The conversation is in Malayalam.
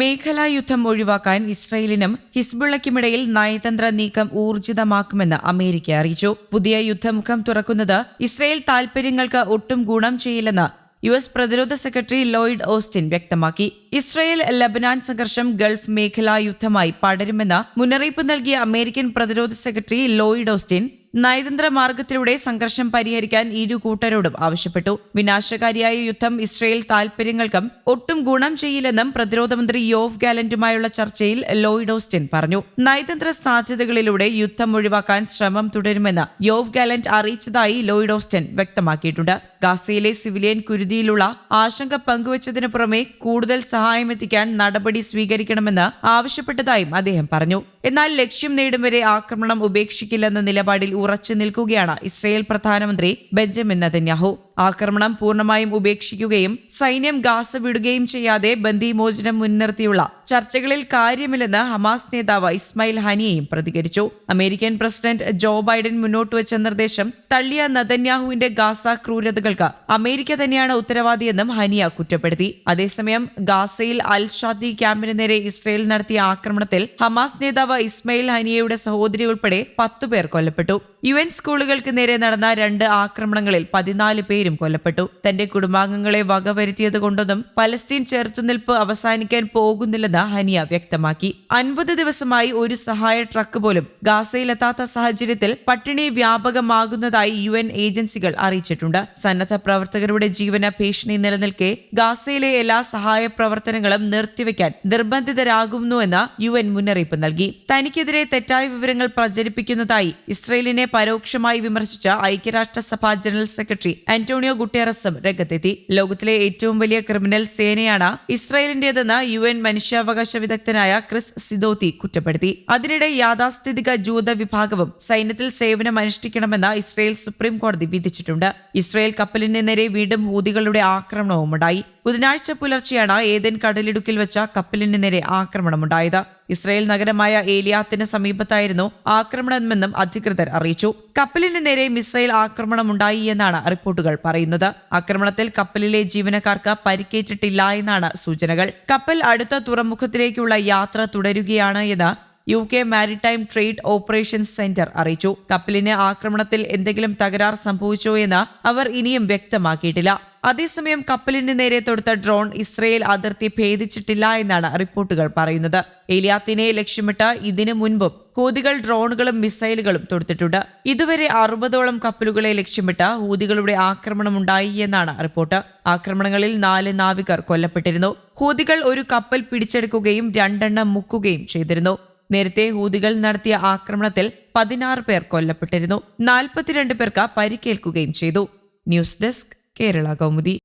മേഖലാ യുദ്ധം ഒഴിവാക്കാൻ ഇസ്രയേലിനും ഹിസ്ബുള്ളയ്ക്കുമിടയിൽ നയതന്ത്ര നീക്കം ഊർജിതമാക്കുമെന്ന് അമേരിക്ക അറിയിച്ചു. പുതിയ യുദ്ധമുഖം തുറക്കുന്നത് ഇസ്രയേൽ താൽപര്യങ്ങൾക്ക് ഒട്ടും ഗുണം ചെയ്യില്ലെന്ന് യു എസ് പ്രതിരോധ സെക്രട്ടറി ലോയിഡ് ഓസ്റ്റിൻ വ്യക്തമാക്കി. ഇസ്രയേൽ ലബനാൻ സംഘർഷം ഗൾഫ് മേഖലാ യുദ്ധമായി പടരുമെന്ന് മുന്നറിയിപ്പ് നൽകിയ അമേരിക്കൻ പ്രതിരോധ സെക്രട്ടറി ലോയിഡ് ഓസ്റ്റിൻ നയതന്ത്ര മാർഗത്തിലൂടെ സംഘർഷം പരിഹരിക്കാൻ ഇരു കൂട്ടരോടും ആവശ്യപ്പെട്ടു. വിനാശകാരിയായ യുദ്ധം ഇസ്രയേൽ താൽപര്യങ്ങൾക്കും ഒട്ടും ഗുണം ചെയ്യില്ലെന്നും പ്രതിരോധ മന്ത്രി യോവ് ഗാലന്റുമായുള്ള ചർച്ചയിൽ ലോയിഡ് ഓസ്റ്റിൻ പറഞ്ഞു. നയതന്ത്ര സാധ്യതകളിലൂടെ യുദ്ധം ഒഴിവാക്കാൻ ശ്രമം തുടരുമെന്ന് യോവ് ഗാലന്റ് അറിയിച്ചതായി ലോയിഡ് ഓസ്റ്റിൻ വ്യക്തമാക്കിയിട്ടുണ്ട്. ഗാസയിലെ സിവിലിയൻ കുരുതിയിലുള്ള ആശങ്ക പങ്കുവച്ചതിനു പുറമെ കൂടുതൽ സഹായം എത്തിക്കാൻ നടപടി സ്വീകരിക്കണമെന്ന് ആവശ്യപ്പെട്ടതായും അദ്ദേഹം പറഞ്ഞു. എന്നാൽ ലക്ഷ്യം നേടും വരെ ആക്രമണം ഉപേക്ഷിക്കില്ലെന്ന നിലപാടിൽ ഉറച്ചു നിൽക്കുകയാണ് ഇസ്രയേൽ പ്രധാനമന്ത്രി ബെഞ്ചമിൻ നെതന്യാഹു. ആക്രമണം പൂർണമായും ഉപേക്ഷിക്കുകയും സൈന്യം ഗാസ വിടുകയും ചെയ്യാതെ ബന്ദിമോചനം മുൻനിർത്തിയുള്ള ചർച്ചകളിൽ കാര്യമില്ലെന്ന് ഹമാസ് നേതാവ് ഇസ്മായിൽ ഹനിയെയും പ്രതികരിച്ചു. അമേരിക്കൻ പ്രസിഡന്റ് ജോ ബൈഡൻ മുന്നോട്ട് വെച്ച നിർദ്ദേശം തള്ളിയ നദന്യാഹുവിന്റെ ഗാസ ക്രൂരതകൾക്ക് അമേരിക്ക തന്നെയാണ് ഉത്തരവാദിയെന്നും ഹനിയ കുറ്റപ്പെടുത്തി. അതേസമയം ഗാസയിൽ അൽ ഷാദി ക്യാമ്പിന് നേരെ ഇസ്രയേൽ നടത്തിയ ആക്രമണത്തിൽ ഹമാസ് നേതാവ് ഇസ്മായിൽ ഹനിയയുടെ സഹോദരി ഉൾപ്പെടെ പത്തുപേർ കൊല്ലപ്പെട്ടു. യു എൻ സ്കൂളുകൾക്ക് നേരെ നടന്ന രണ്ട് ആക്രമണങ്ങളിൽ പതിനാല് പേരും കൊല്ലപ്പെട്ടു. തന്റെ കുടുംബാംഗങ്ങളെ വകവരുത്തിയത് കൊണ്ടൊന്നും പലസ്തീൻ ചെറുത്തുനിൽപ്പ് അവസാനിക്കാൻ പോകുന്നില്ലെന്ന് ഹനിയ വ്യക്തമാക്കി. അൻപത് ദിവസമായി ഒരു സഹായ ട്രക്ക് പോലും ഗാസയിലെത്താത്ത സാഹചര്യത്തിൽ പട്ടിണി വ്യാപകമാകുന്നതായി യു എൻ ഏജൻസികൾ അറിയിച്ചിട്ടുണ്ട്. സന്നദ്ധ പ്രവർത്തകരുടെ ജീവന ഭീഷണി നിലനിൽക്കെ ഗാസയിലെ എല്ലാ സഹായ പ്രവർത്തനങ്ങളും നിർത്തിവെക്കാൻ നിർബന്ധിതരാകുന്നുവെന്ന് യു എൻ മുന്നറിയിപ്പ് നൽകി. തനിക്കെതിരെ തെറ്റായ വിവരങ്ങൾ പ്രചരിപ്പിക്കുന്നതായി ഇസ്രയേലിനെ പരോക്ഷമായി വിമർശിച്ച ഐക്യരാഷ്ട്രസഭ ജനറൽ സെക്രട്ടറി അന്റോണിയോ ഗുട്ടേറസും രംഗത്തെത്തി. ലോകത്തിലെ ഏറ്റവും വലിയ ക്രിമിനൽ സേനയാണ് ഇസ്രായേലിന്റേതെന്ന് യു എൻ മനുഷ്യാവകാശ വിദഗ്ധനായ ക്രിസ് സിദോത്തി കുറ്റപ്പെടുത്തി. അതിനിടെ യാഥാസ്ഥിതിക ജൂത വിഭാഗവും സൈന്യത്തിൽ സേവനം അനുഷ്ഠിക്കണമെന്ന് ഇസ്രായേൽ സുപ്രീം കോടതി വിധിച്ചിട്ടുണ്ട്. ഇസ്രായേൽ കപ്പലിന് നേരെ വീണ്ടും ഹൂതികളുടെ ആക്രമണവും ഉണ്ടായി ബുധനാഴ്ച പുലർച്ചെയാണ് ഏതൻ കടലിടുക്കിൽ വെച്ച കപ്പലിന് നേരെ ആക്രമണമുണ്ടായത്. ഇസ്രായേൽ നഗരമായ ഏലിയാത്തിന് സമീപത്തായിരുന്നു ആക്രമണമെന്നും അധികൃതർ അറിയിച്ചു. കപ്പലിന് നേരെ മിസൈൽ ആക്രമണമുണ്ടായി എന്നാണ് റിപ്പോർട്ടുകൾ പറയുന്നത്. ആക്രമണത്തിൽ കപ്പലിലെ ജീവനക്കാർക്ക് പരിക്കേറ്റിട്ടില്ല എന്നാണ് സൂചനകൾ. കപ്പൽ അടുത്ത തുറമുഖത്തിലേക്കുള്ള യാത്ര തുടരുകയാണ് എന്ന് U K maritime trade operations centre അറിയിച്ചു. കപ്പലിന് ആക്രമണത്തിൽ എന്തെങ്കിലും തകരാർ സംഭവിച്ചോ എന്ന് അവർ ഇനിയും വ്യക്തമാക്കിയിട്ടില്ല. അതേസമയം കപ്പലിന് നേരെ തൊടുത്ത ഡ്രോൺ ഇസ്രയേൽ അതിർത്തി ഭേദിച്ചിട്ടില്ല എന്നാണ് റിപ്പോർട്ടുകൾ പറയുന്നത്. ഏലിയാത്തിനെ ലക്ഷ്യമിട്ട് ഇതിനു മുൻപും ഹൂതികൾ ഡ്രോണുകളും മിസൈലുകളും തൊടുത്തിട്ടുണ്ട്. ഇതുവരെ അറുപതോളം കപ്പലുകളെ ലക്ഷ്യമിട്ട് ഹൂതികളുടെ ആക്രമണമുണ്ടായി എന്നാണ് റിപ്പോർട്ട്. ആക്രമണങ്ങളിൽ നാല് നാവികർ കൊല്ലപ്പെട്ടിരുന്നു. ഹൂതികൾ ഒരു കപ്പൽ പിടിച്ചെടുക്കുകയും രണ്ടെണ്ണം മുക്കുകയും ചെയ്തിരുന്നു. നേരത്തെ ഹൂതികൾ നടത്തിയ ആക്രമണത്തിൽ പതിനാറ് പേർ കൊല്ലപ്പെട്ടിരുന്നു. നാൽപ്പത്തിരണ്ട് പേർക്ക് പരിക്കേൽക്കുകയും ചെയ്തു. News desk Kerala Kaumudi.